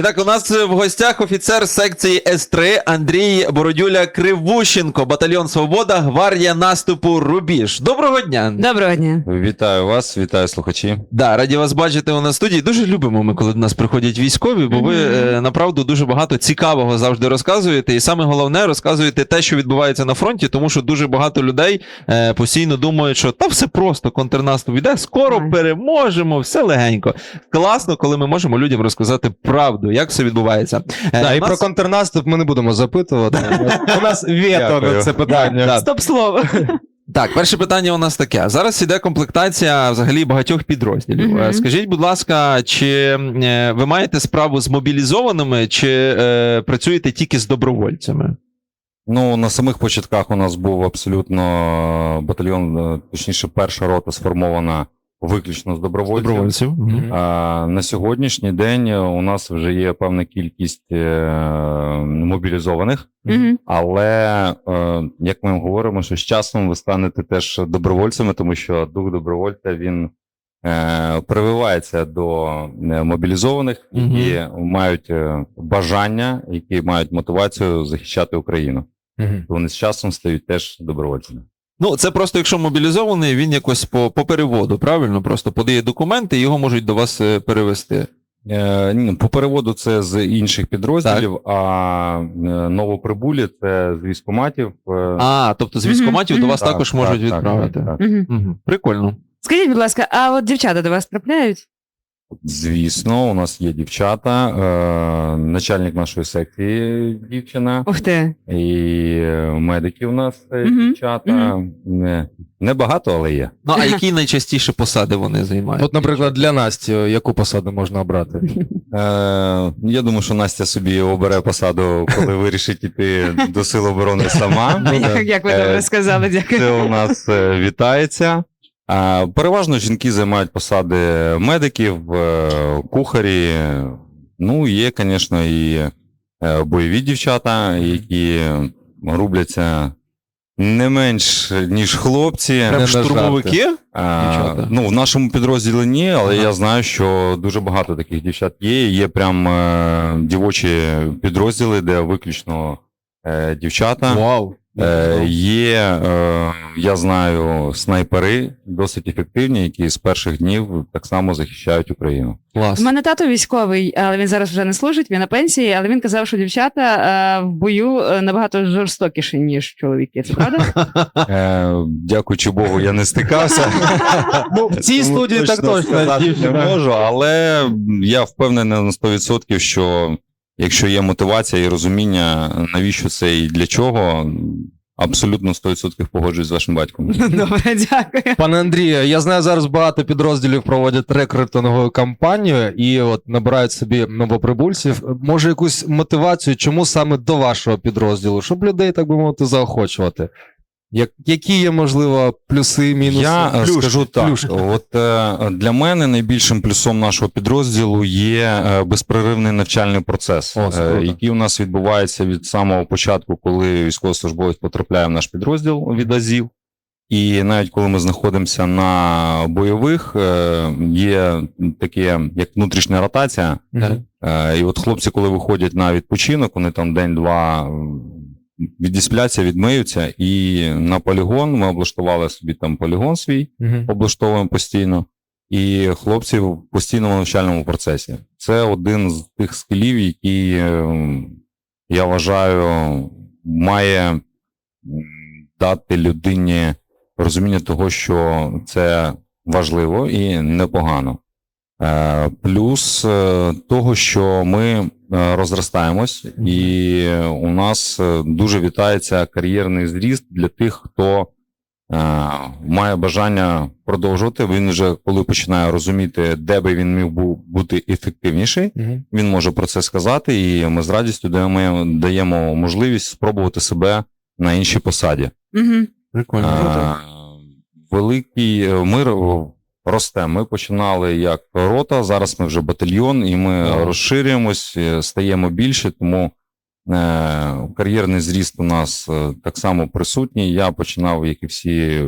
І так, у нас в гостях офіцер секції С3 Андрій Бородюля Кривущенко, батальйон Свобода, гвардія наступу Рубіж. Доброго дня! Доброго дня. Вітаю вас, вітаю слухачі. Да, раді вас бачити у нас в студії. Дуже любимо ми, коли до нас приходять військові, бо ви е, направду дуже багато цікавого завжди розказуєте. І саме головне, розказуєте те, що відбувається на фронті, тому що дуже багато людей е, постійно думають, що та все просто контрнаступ іде, скоро переможемо, все легенько. Класно, коли ми можемо людям розказати правду, як все відбувається. Е, Да, і нас- про контрнаступ ми не будемо запитувати. У нас вето на це питання. Да. Стоп слово. Так, перше питання у нас таке. Зараз іде комплектація взагалі багатьох підрозділів. Е, Скажіть, будь ласка, чи е, ви маєте справу з мобілізованими, чи е, працюєте тільки з добровольцями? Ну, на самих початках у нас був абсолютно батальйон, точніше, перша рота сформована виключно з добровольців. Мгм. А, на сьогоднішній день у нас вже є певна кількість е, мобілізованих, Мгм. але е, як ми говоримо, що з часом ви станете теж добровольцями, тому що дух добровольця він е, прививається до е, мобілізованих, які мають е, бажання, які мають мотивацію захищати Україну. Мгм. Вони з часом стають теж добровольцями. Ну, це просто якщо мобілізований, він якось по, по переводу, правильно? Просто подає документи, і його можуть до вас е, перевести. Е, ні, по переводу це з інших підрозділів, а е, новоприбулі це з військоматів. А, тобто з військоматів військкоматів до вас так, також так, можуть так, відправити. так, так. Мгм. Прикольно. Скажіть, будь ласка, а от дівчата до вас трапляють? Звісно, у нас є дівчата, е, начальник нашої секції дівчина, Ух ти. і е, медики у нас е, Мгм, дівчата. Не, не багато, але є. Ну, а які найчастіше посади вони займають? От, наприклад, для Насті, яку посаду можна обрати? Е, я думаю, що Настя собі обере посаду, коли вирішить іти до Сил оборони сама. Як- Як ви Е, добре сказали, дякую. Це у нас е, вітається. Переважно жінки займають посади медиків, е, кухарі. Ну, є, звісно, і е, бойові дівчата, які рубляться не менш, ніж хлопці. Прям штурмовики? А, ну, в нашому підрозділі ні, але Ага. я знаю, що дуже багато таких дівчат є. Є прям е, дівочі підрозділи, де виключно е, дівчата. Вау. Е, є, е, я знаю, снайпери досить ефективні, які з перших днів так само захищають Україну. Клас. У мене тато військовий, але він зараз вже не служить, він на пенсії, але він казав, що дівчата е, в бою набагато жорстокіші, ніж чоловіки. Це правда? Е, дякуючи Богу, я не стикався. Ну, в цій студії так точно. не можу, але я впевнений на 100%, що якщо є мотивація і розуміння, навіщо це і для чого, абсолютно 100% погоджуюсь з вашим батьком. Добре, дякую. Пане Андрію, я знаю, зараз багато підрозділів проводять рекрутингову кампанію і от набирають собі новоприбульців. Може, якусь мотивацію, чому саме до вашого підрозділу, щоб людей, так би мовити, заохочувати? Як, які є, можливо, плюси, мінуси? Я е, Плюшки, скажу так: плюшки. от е, для мене найбільшим плюсом нашого підрозділу є е, безперервний навчальний процес, О, е, який у нас відбувається від самого початку, коли військовослужбовець потрапляє в наш підрозділ від АЗІВ. І навіть коли ми знаходимося на бойових, є таке як внутрішня ротація. Мгм. Е, І от хлопці, коли виходять на відпочинок, вони там день-два відіспляться, відмиються, і на полігон ми облаштували собі там полігон свій, Мгм. облаштовуємо постійно, і хлопці в постійному навчальному процесі. Це один з тих скілів, які е, я вважаю, має дати людині розуміння того, що це важливо і непогано. Е, Плюс е, того, що ми розростаємось, і у нас е, дуже вітається кар'єрний зріст для тих, хто е, має бажання продовжувати. Він вже коли починає розуміти, де би він міг бу- бути ефективніший, він може про це сказати, і ми з радістю даємо, даємо можливість спробувати себе на іншій посаді. Прикольно. Е, Великий е, ми ро- ростемо. Ми починали як рота, зараз ми вже батальйон, і ми Ага. розширюємось, е, стаємо більше, тому е, кар'єрний зріст у нас е, так само присутній. Я починав, як і всі,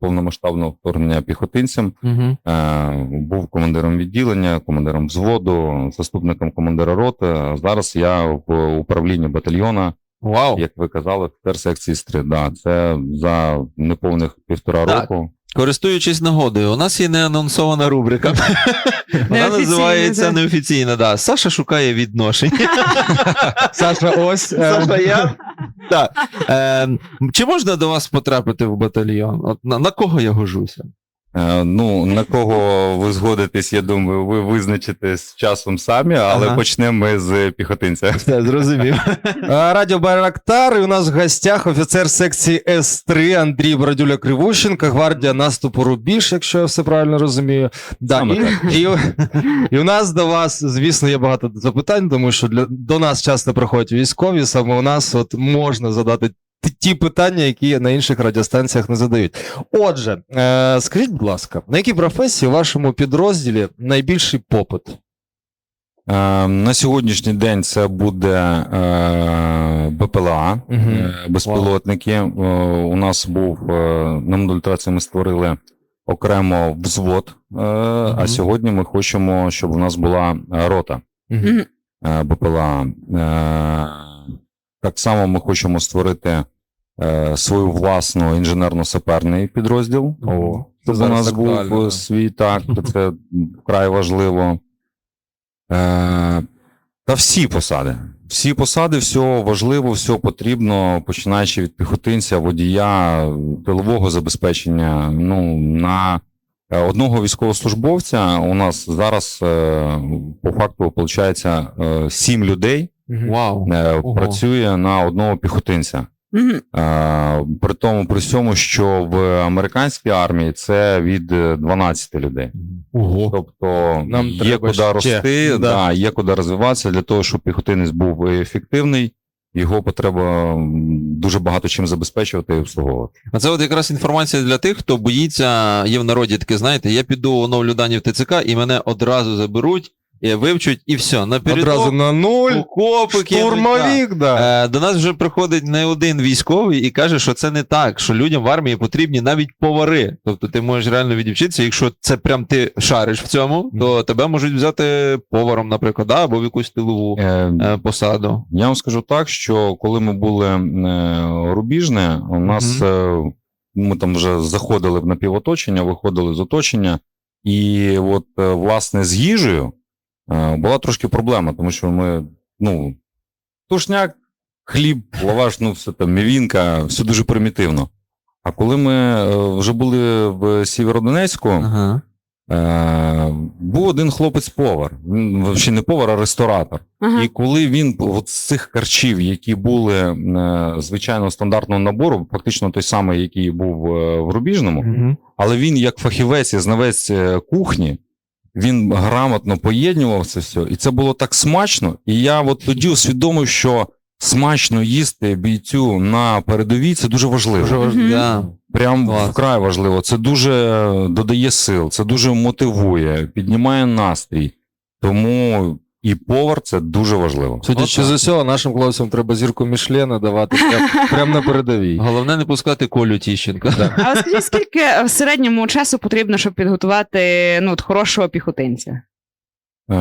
повномасштабного вторгнення піхотинцем. Угу. Е, був командиром відділення, командиром взводу, заступником командира роти. Зараз я в управлінні батальйона, Вау. як ви казали, офіцер секції СТРИ. Да, це за неповних півтора Так. року. Користуючись нагодою, у нас є неанонсована рубрика. Вона називається неофіційна. Да. Саша шукає відношень. Саша, ось. Саша, я. Так. Е, чи можна до вас потрапити в батальйон? От на, на кого я гожуся? Е, Ну, на кого ви згодитесь, я думаю, ви визначите з часом самі, але Ага. почнемо ми з піхотинця. Все, зрозумів. Е, Радіо Байрактар, і у нас в гостях офіцер секції С3 Андрій Бородюля Кривущенко, гвардія наступу Рубіж, якщо я все правильно розумію. Да, Саме і, і, і у нас до вас, звісно, є багато запитань, тому що для, до нас часто приходять військові, саме у нас от можна задати ті- питання, які на інших радіостанціях не задають. Отже, е, скажіть, будь ласка, на якій професії у вашому підрозділі найбільший попит? Е, На сьогоднішній день це буде е, БПЛА, е, безпілотники. У нас був на модультрації ми створили окремо взвод, е, а сьогодні ми хочемо, щоб у нас була рота е, БПЛА. Е, Так само ми хочемо створити е, свою власну інженерно-саперний підрозділ. О, Щоб у нас був актуально, е, да. свій так, це вкрай важливо. Е, та всі посади. Всі посади, все важливо, все потрібно, починаючи від піхотинця, водія, тилового забезпечення. Ну, на е, одного військовослужбовця у нас зараз е, по факту виходить сім людей. Вау. е, працює на одного піхотинця. Е, При тому, при всьому, що в американській армії це від е, 12 людей. Ого. Тобто Нам є куди ще. рости, Да. да. є куди розвиватися для того, щоб піхотинець був ефективний. Його потреба дуже багато чим забезпечувати і обслуговувати. А це от якраз інформація для тих, хто боїться, є в народі таке, знаєте, я піду оновлю дані в ТЦК і мене одразу заберуть, і вивчуть, і все. Напередок, Одразу на нуль. окопи кинуть, да. Е, До нас вже приходить не один військовий і каже, що це не так, що людям в армії потрібні навіть повари. Тобто ти можеш реально відвчитися, якщо це прям ти шариш в цьому, то тебе можуть взяти поваром, наприклад, да, або в якусь тилову Е, е, посаду. Я вам скажу так, що коли ми були е, рубіжне, у нас е, ми там вже заходили в напівоточення, виходили з оточення, і от е, власне з їжею була трошки проблема, тому що ми, ну, тушняк, хліб, лаваш, ну все там, мівінка, все дуже примітивно. А коли ми е, вже були в Сєвєродонецьку, Ага. е, був один хлопець-повар. Він взагалі не повар, а ресторатор. Ага. І коли він от з цих харчів, які були е, звичайно стандартного набору, фактично той самий, який був е, в Рубіжному, Мгм. але він як фахівець і знавець е, кухні, він грамотно поєднував це все, і це було так смачно. І я от тоді усвідомив, що смачно їсти бійцю на передовій це дуже важливо. Дуже важливо. Yeah. Прям Клас. вкрай важливо. Це дуже е, додає сил, це дуже мотивує, піднімає настрій. Тому і повар це дуже важливо. Судячи з усього, нашим хлопцям треба зірку Мішлена давати прямо прям на передовій. Головне не пускати Колю Тіщенка. А скажіть, скільки в середньому часу потрібно, щоб підготувати ну, от хорошого піхотинця? Е,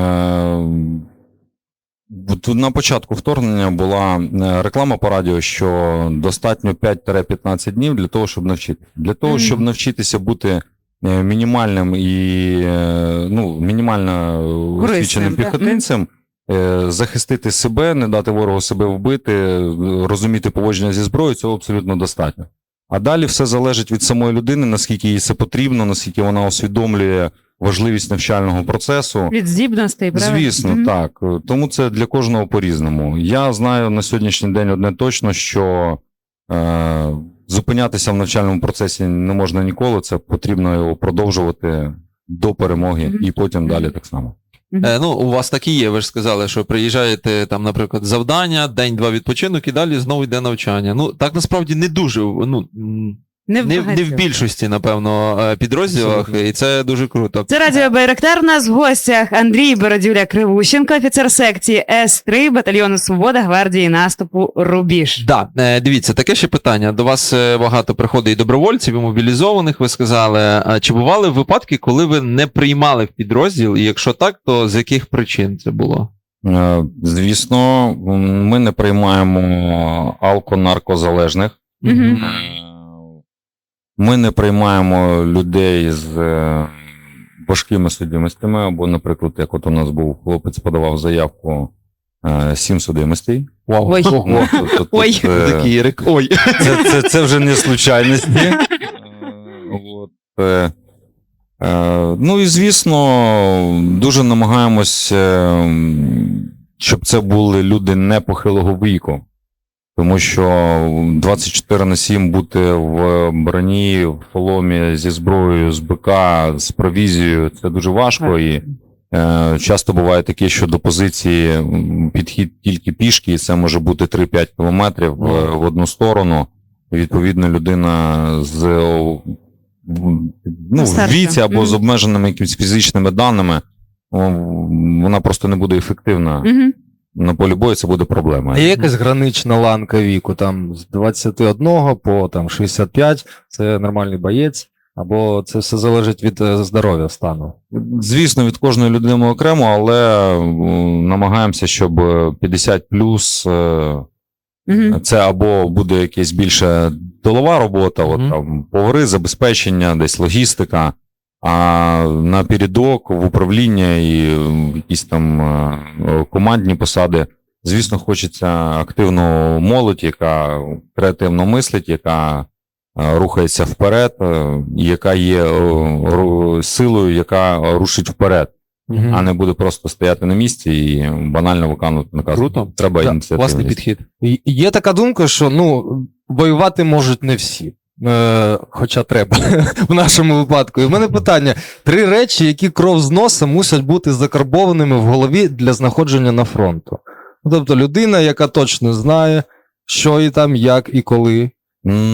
от на початку вторгнення була е, реклама по радіо, що достатньо 5-15 днів для того, щоб навчити. Для того, щоб навчитися бути мінімальним і е, ну, мінімально освіченим піхотинцем, е, захистити себе, не дати ворогу себе вбити, е, розуміти поводження зі зброєю, цього абсолютно достатньо. А далі все залежить від самої людини, наскільки їй це потрібно, наскільки вона усвідомлює важливість навчального процесу. Від здібностей, правильно? Звісно, Мгм. так. Тому це для кожного по-різному. Я знаю на сьогоднішній день одне точно, що е, зупинятися в навчальному процесі не можна ніколи. Це потрібно його продовжувати до перемоги Мгм. і потім далі так само. Е, ну, у вас такі є, ви ж сказали, що приїжджаєте там, наприклад, завдання, день-два відпочинок і далі знову йде навчання. Ну, так насправді не дуже. Ну, Не в, Не, не в більшості, напевно, е, підрозділах, і це дуже круто. Це Радіо Байрактар. У нас в гостях Андрій Бородюля Кривущенко, офіцер секції С3 батальйону Свобода гвардії наступу Рубіж. Да, е, дивіться, таке ще питання. До вас е, багато приходить і добровольців, і мобілізованих, ви сказали. А Чи бували випадки, коли ви не приймали в підрозділ? І якщо так, то з яких причин це було? Звісно, ми не приймаємо алко-наркозалежних. Мгм. Ми не приймаємо людей з е, важкими судимостями, або, наприклад, як от у нас був хлопець, подавав заявку е, сім судимостей. Вау. Ой. Ой. Ой. це, це, це вже не случайності. От, е, ну і звісно, дуже намагаємось, е, щоб це були люди не похилого віку. Тому що 24 на 7 бути в броні, в поломі зі зброєю, з БК, з провізією це дуже важко. І е, часто буває таке, що до позиції підхід тільки пішки, і це може бути 3-5 кілометрів в, в одну сторону. Відповідно, людина з ну, в віці або з обмеженими якимись фізичними даними, вона просто не буде ефективна. Полі бою це буде проблема. А є якась гранична ланка віку, там з 21 по там, 65, це нормальний боєць, або це все залежить від е, здоров'я стану. Звісно, від кожної людини окремо, але намагаємося, щоб е, 50 плюс е, це або буде якась більше тилова робота, от там повари, забезпечення, десь логістика. А на передок в управління і якісь там е, командні посади. Звісно, хочеться активну молодь, яка креативно мислить, яка е, рухається вперед, е, яка є силою, яка рушить вперед, а не буде просто стояти на місці і банально виконувати наказ. Круто. Треба Да, Класний ініціативність. підхід. Є така думка, що ну, воювати можуть не всі. Е, хоча треба в нашому випадку. І в мене питання: три речі, які кров з носа мусять бути закарбованими в голові для знаходження на фронту. Ну, тобто людина, яка точно знає, що і там, як і коли.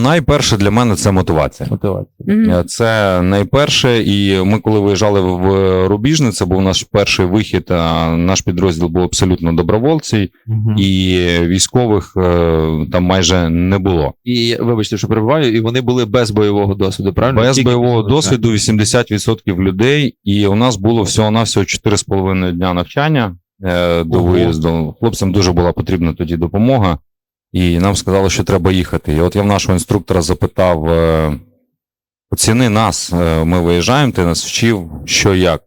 Найперше для мене це мотивація. Мотивація. Е, Це найперше, і ми, коли виїжджали в Рубіжне, це був наш перший вихід. а Наш підрозділ був абсолютно добровольців, і військових е, там майже не було. І вибачте, що перебуваю, і вони були без бойового досвіду, правильно? Без Тільки бойового досвіду 80% людей, і у нас було всього-навсього 4,5 дня навчання е, до виїзду. Хлопцям дуже була потрібна тоді допомога, і нам сказали, що треба їхати. І от я в нашого інструктора запитав: е, оціни нас, е, ми виїжджаємо, ти нас вчив, що як.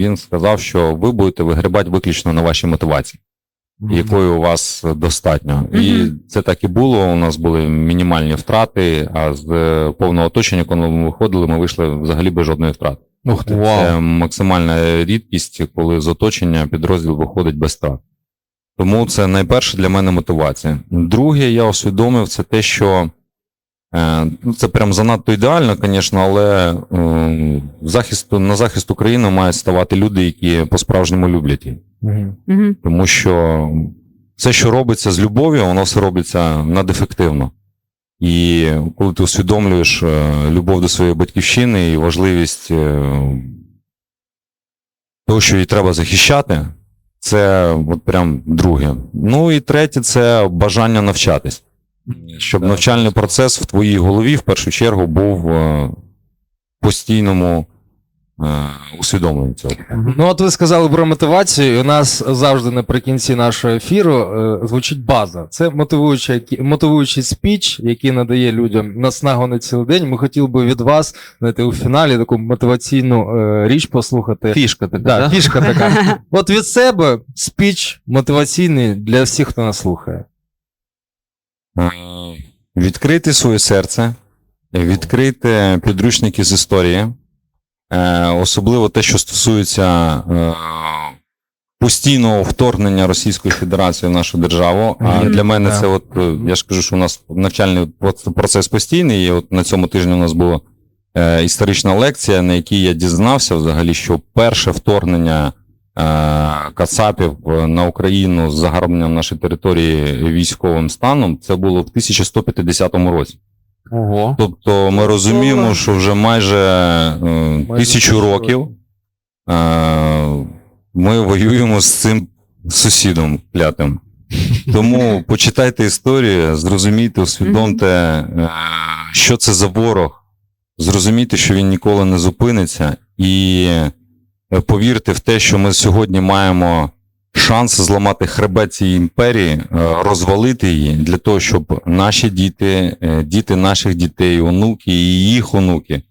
Він сказав, що ви будете вигрібати виключно на вашій мотивації якої у вас достатньо. І це так і було. У нас були мінімальні втрати, а з е, повного оточення, коли ми виходили, ми вийшли взагалі без жодної втрати. Ух ти. Це максимальна рідкість, коли з оточення підрозділ виходить без втрат. Тому це найперше для мене мотивація. Друге, я усвідомив це те, що е, ну, це прям занадто ідеально, звісно, але е, захисту, на захист України мають ставати люди, які по-справжньому люблять її. Мгм. Тому що все, що робиться з любов'ю, воно все робиться надефективно. І коли ти усвідомлюєш е, любов до своєї батьківщини і важливість того, що її треба захищати, це от прям друге. Ну і третє це бажання навчатись. Щоб навчальний процес в твоїй голові в першу чергу був е, в постійному е, усвідомленні цього. Ну, от ви сказали про мотивацію. і У нас завжди наприкінці нашого ефіру е, звучить база. Це мотивуючий, мотивуючий спіч, який надає людям наснагу на цілий день. Ми хотіли би від вас знаєте, у фіналі таку мотиваційну е, річ послухати. Фішка така. Да, да? фішка така. От від себе спіч мотиваційний для всіх, хто нас слухає. Відкрити своє серце, відкрити підручники з історії, е, особливо те, що стосується е, постійного вторгнення Російської Федерації в нашу державу. А для мене це, от е, я ж кажу, що у нас навчальний процес постійний. І от на цьому тижні у нас була е, історична лекція, на якій я дізнався взагалі, що перше вторгнення Кацапів на Україну з загарбленням нашої території військовим станом, це було в 1150 році. Ого. Тобто ми розуміємо, що вже майже, е, тисячу років е, ми воюємо з цим сусідом клятим. Тому почитайте історію, зрозумійте, усвідомте, е, що це за ворог, зрозумійте, що він ніколи не зупиниться, і повірте в те, що ми сьогодні маємо шанс зламати хребет цієї імперії, е, розвалити її для того, щоб наші діти, е, діти наших дітей, онуки і їх онуки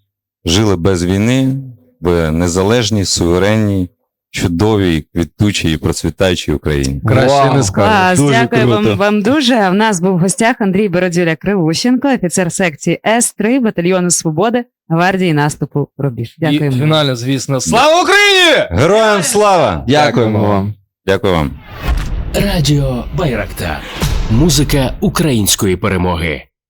жили без війни в незалежній, суверенній, чудовій, квітучій і процвітаючій Україні. Краще Вау. не скажеш. Клас, дуже дякую круто. вам, вам дуже. В нас був в гостях Андрій Бородюля Кривущенко, офіцер секції С3 батальйону Свободи гвардії наступу Рубіж. І Дякуємо. фінально, звісно, слава Україні! Героям слава! Дякуємо вам. Дякую вам. Радіо Байрактар. Музика української перемоги.